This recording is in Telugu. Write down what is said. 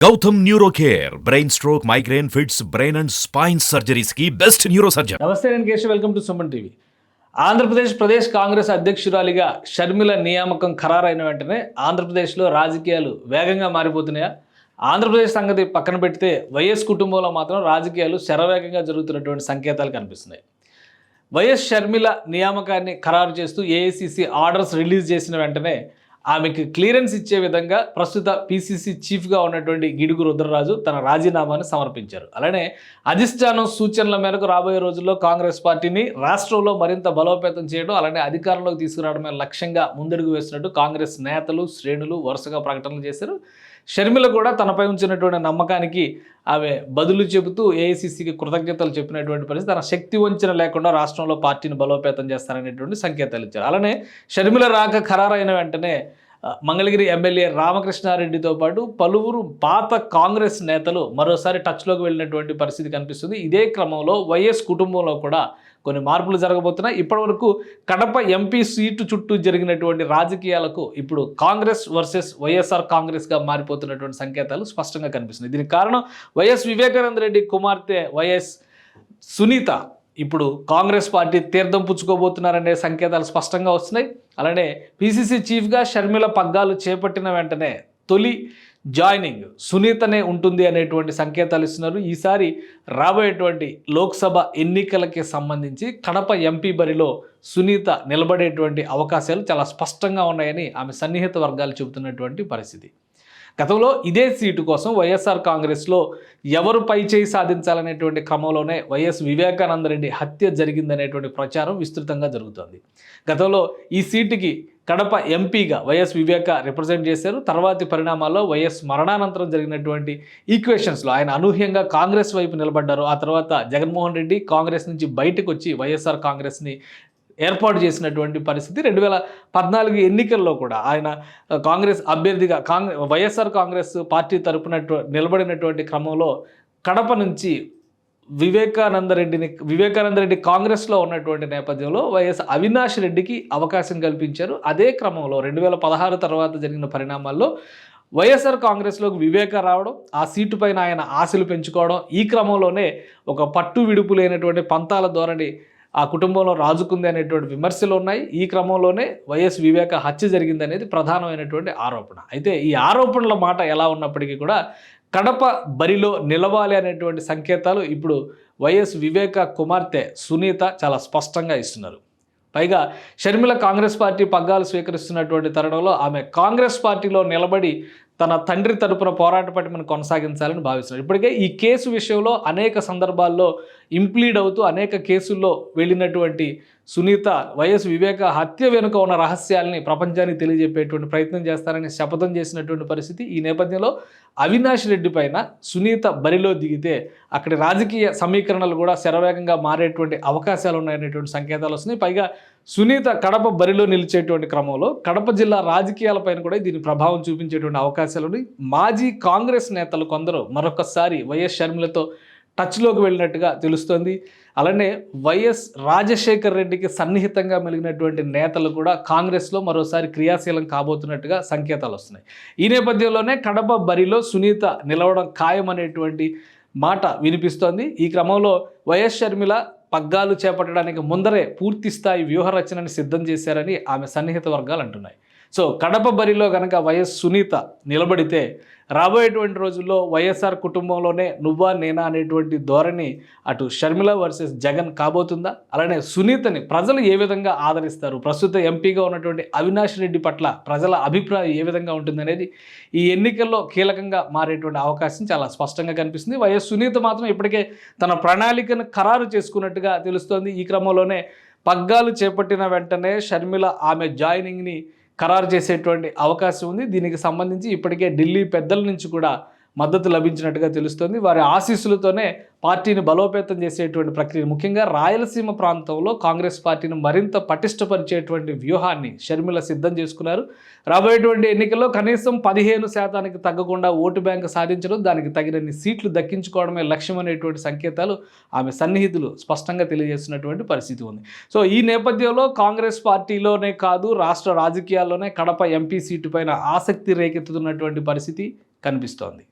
Gautam neuro care brain stroke migraine fits brain and spine సర్జరీస్కి best neuro surgeon నమస్తే నేను Keshav. Welcome to Suman TV. Andhra Pradesh Pradesh Congress అధ్యక్షురాలిగా Sharmila నియామకం ఖరారైన వెంటనే ఆంధ్రప్రదేశ్లో రాజకీయాలు వేగంగా మారిపోతున్నాయా? ఆంధ్రప్రదేశ్ సంగతి పక్కన పెడితే వైఎస్ కుటుంబంలో మాత్రం రాజకీయాలు శరవేగంగా జరుగుతున్నటువంటి సంకేతాలు కనిపిస్తున్నాయి. వైఎస్ షర్మిల నియామకాన్ని ఖరారు చేస్తూ ఏఐసిసి ఆర్డర్స్ రిలీజ్ చేసిన వెంటనే ఆమెకు క్లియరెన్స్ ఇచ్చే విధంగా ప్రస్తుత పిసిసి చీఫ్గా ఉన్నటువంటి గిడుగు రుద్రరాజు తన రాజీనామాను సమర్పించారు. అలానే అధిష్టానం సూచనల మేరకు రాబోయే రోజుల్లో కాంగ్రెస్ పార్టీని రాష్ట్రంలో మరింత బలోపేతం చేయడం అలానే అధికారంలోకి తీసుకురావడమే లక్ష్యంగా ముందడుగు వేసినట్టు కాంగ్రెస్ నేతలు శ్రేణులు వరుసగా ప్రకటనలు చేశారు. షర్మిల కూడా తనపై ఉంచినటువంటి నమ్మకానికి ఆమె బదులు చెబుతూ ఏఐసిసికి కృతజ్ఞతలు చెప్పినటువంటి పరిస్థితి. తన శక్తి వంచన లేకుండా రాష్ట్రంలో పార్టీని బలోపేతం చేస్తారనేటువంటి సంకేతాలు ఇచ్చారు. అలానే షర్మిల రాక ఖరారైన వెంటనే మంగళగిరి ఎమ్మెల్యే రామకృష్ణారెడ్డితో పాటు పలువురు పాత కాంగ్రెస్ నేతలు మరోసారి టచ్లోకి వెళ్ళినటువంటి పరిస్థితి కనిపిస్తుంది. ఇదే క్రమంలో వైఎస్ కుటుంబంలో కూడా కొన్ని మార్పులు జరగబోతున్నాయి. ఇప్పటివరకు కడప ఎంపీ సీటు చుట్టూ జరిగినటువంటి రాజకీయాలకు ఇప్పుడు కాంగ్రెస్ వర్సెస్ వైఎస్ఆర్ కాంగ్రెస్గా మారిపోతున్నటువంటి సంకేతాలు స్పష్టంగా కనిపిస్తున్నాయి. దీనికి కారణం వైఎస్ వివేకానంద రెడ్డి కుమార్తె వైఎస్ సునీత. ఇప్పుడు కాంగ్రెస్ పార్టీ తీర్థం పుచ్చుకోబోతున్నారనే సంకేతాలు స్పష్టంగా వస్తున్నాయి. అలానే పిసిసి చీఫ్గా షర్మిల పగ్గాలు చేపట్టిన వెంటనే తొలి జాయినింగ్. సునీతనే ఉంటుంది అనేటువంటి సంకేతాలు ఇస్తున్నారు. ఈసారి రాబోయేటువంటి లోక్సభ ఎన్నికలకి సంబంధించి కడప ఎంపీ బరిలో సునీత నిలబడేటువంటి అవకాశాలు చాలా స్పష్టంగా ఉన్నాయని ఆమె సన్నిహిత వర్గాలు చెబుతున్నటువంటి పరిస్థితి. గతంలో ఇదే సీటు కోసం వైఎస్ఆర్ కాంగ్రెస్లో ఎవరు పై చేయి సాధించాలనేటువంటి క్రమంలోనే వైఎస్ వివేకానంద రెడ్డి హత్య జరిగిందనేటువంటి ప్రచారం విస్తృతంగా జరుగుతోంది. గతంలో ఈ సీటుకి కడప ఎంపీగా వైఎస్ వివేక రిప్రజెంట్ చేశారు. తర్వాతి పరిణామాల్లో వైఎస్ మరణానంతరం జరిగినటువంటి ఈక్వేషన్స్లో ఆయన అనూహ్యంగా కాంగ్రెస్ వైపు నిలబడ్డారు. ఆ తర్వాత జగన్మోహన్ రెడ్డి కాంగ్రెస్ నుంచి బయటకు వచ్చి వైఎస్ఆర్ కాంగ్రెస్ని ఏర్పాటు చేసినటువంటి పరిస్థితి రెండు వేల పద్నాలుగు ఎన్నికల్లో కూడా ఆయన కాంగ్రెస్ అభ్యర్థిగా కాంగ్రెస్ వైఎస్ఆర్ కాంగ్రెస్ పార్టీ తరపున నిలబడినటువంటి క్రమంలో కడప నుంచి వివేకానంద రెడ్డిని వివేకానంద రెడ్డి కాంగ్రెస్లో ఉన్నటువంటి నేపథ్యంలో వైఎస్ అవినాష్ రెడ్డికి అవకాశం కల్పించారు. అదే క్రమంలో రెండు వేల పదహారు తర్వాత జరిగిన పరిణామాల్లో వైఎస్ఆర్ కాంగ్రెస్లోకి వివేక రావడం ఆ సీటు పైన ఆయన ఆశలు పెంచుకోవడం ఈ క్రమంలోనే ఒక పట్టు విడుపు లేనటువంటి పంతాల ధోరణి ఆ కుటుంబంలో రాజుకుంది అనేటువంటి విమర్శలు ఉన్నాయి. ఈ క్రమంలోనే వైఎస్ వివేక హత్య జరిగింది అనేది ప్రధానమైనటువంటి ఆరోపణ. అయితే ఈ ఆరోపణల మాట ఎలా ఉన్నప్పటికీ కూడా కడప బరిలో నిలవాలి అనేటువంటి సంకేతాలు ఇప్పుడు వైఎస్ వివేక కుమార్తె సునీత చాలా స్పష్టంగా ఇస్తున్నారు. పైగా షర్మిల కాంగ్రెస్ పార్టీ పగ్గాలు స్వీకరిస్తున్నటువంటి తరుణంలో ఆమె కాంగ్రెస్ పార్టీలో నిలబడి తన తండ్రి తరపున పోరాట పటిమను కొనసాగించాలని భావిస్తున్నారు. ఇప్పటికే ఈ కేసు విషయంలో అనేక సందర్భాల్లో ఇంప్లీడ్ అవుతూ అనేక కేసుల్లో వెళ్ళినటువంటి సునీత వైఎస్ వివేక హత్య వెనుక ఉన్న రహస్యాల్ని ప్రపంచానికి తెలియజెప్పేటువంటి ప్రయత్నం చేస్తారని శపథం చేసినటువంటి పరిస్థితి ఈ నేపథ్యంలో అవినాష్ రెడ్డి పైన సునీత బరిలో దిగితే అక్కడి రాజకీయ సమీకరణలు కూడా శరవేగంగా మారేటువంటి అవకాశాలు ఉన్నాయనేటువంటి సంకేతాలు వస్తున్నాయి. పైగా సునీత కడప బరిలో నిలిచేటువంటి క్రమంలో కడప జిల్లా రాజకీయాలపైన కూడా దీని ప్రభావం చూపించేటువంటి అవకాశాలు మాజీ కాంగ్రెస్ నేతలు కొందరు మరొకసారి వైఎస్ షర్మిలతో టచ్లోకి వెళ్ళినట్టుగా తెలుస్తోంది. అలానే వైఎస్ రాజశేఖర్ రెడ్డికి సన్నిహితంగా మెలిగినటువంటి నేతలు కూడా కాంగ్రెస్లో మరోసారి క్రియాశీలం కాబోతున్నట్టుగా సంకేతాలు వస్తున్నాయి. ఈ నేపథ్యంలోనే కడప బరిలో సునీత నిలవడం ఖాయమనేటువంటి మాట వినిపిస్తోంది. ఈ క్రమంలో వైఎస్ షర్మిల పగ్గాలు చేపట్టడానికి ముందరే పూర్తి స్థాయి వ్యూహరచనని సిద్ధం చేశారని ఆమె సన్నిహిత వర్గాలు అంటున్నాయి. సో కడప బరిలో కనుక వైఎస్ సునీత నిలబడితే రాబోయేటువంటి రోజుల్లో వైఎస్ఆర్ కుటుంబంలోనే నువ్వా నేనా అనేటువంటి ధోరణి అటు షర్మిల వర్సెస్ జగన్ కాబోతుందా? అలానే సునీతని ప్రజలు ఏ విధంగా ఆదరిస్తారు? ప్రస్తుత ఎంపీగా ఉన్నటువంటి అవినాష్ రెడ్డి పట్ల ప్రజల అభిప్రాయం ఏ విధంగా ఉంటుందనేది ఈ ఎన్నికల్లో కీలకంగా మారేటువంటి అవకాశం చాలా స్పష్టంగా కనిపిస్తుంది. వైఎస్ సునీత మాత్రం ఇప్పటికే తన ప్రణాళికను ఖరారు చేసుకున్నట్టుగా తెలుస్తోంది. ఈ క్రమంలోనే పగ్గాలు చేపట్టిన వెంటనే షర్మిల ఆమె జాయినింగ్ని ఖరారు చేసేటువంటి అవకాశం ఉంది. దీనికి సంబంధించి ఇప్పటికే ఢిల్లీ పెద్దల నుంచి కూడా మద్దతు లభించినట్టుగా తెలుస్తోంది. వారి ఆశీస్సులతోనే పార్టీని బలోపేతం చేసేటువంటి ప్రక్రియ. ముఖ్యంగా రాయలసీమ ప్రాంతంలో కాంగ్రెస్ పార్టీని మరింత పటిష్టపరిచేటువంటి వ్యూహాన్ని షర్మిల సిద్ధం చేసుకున్నారు. రాబోయేటువంటి ఎన్నికల్లో కనీసం పదిహేను శాతానికి తగ్గకుండా ఓటు బ్యాంక్ సాధించడం దానికి తగినన్ని సీట్లు దక్కించుకోవడమే లక్ష్యం అనేటువంటి సంకేతాలు ఆమె సన్నిహితులు స్పష్టంగా తెలియజేస్తున్నటువంటి పరిస్థితి ఉంది. సో ఈ నేపథ్యంలో కాంగ్రెస్ పార్టీలోనే కాదు రాష్ట్ర రాజకీయాల్లోనే కడప ఎంపీ సీటు పైన ఆసక్తి రేకెత్తుతున్నటువంటి పరిస్థితి కనిపిస్తోంది.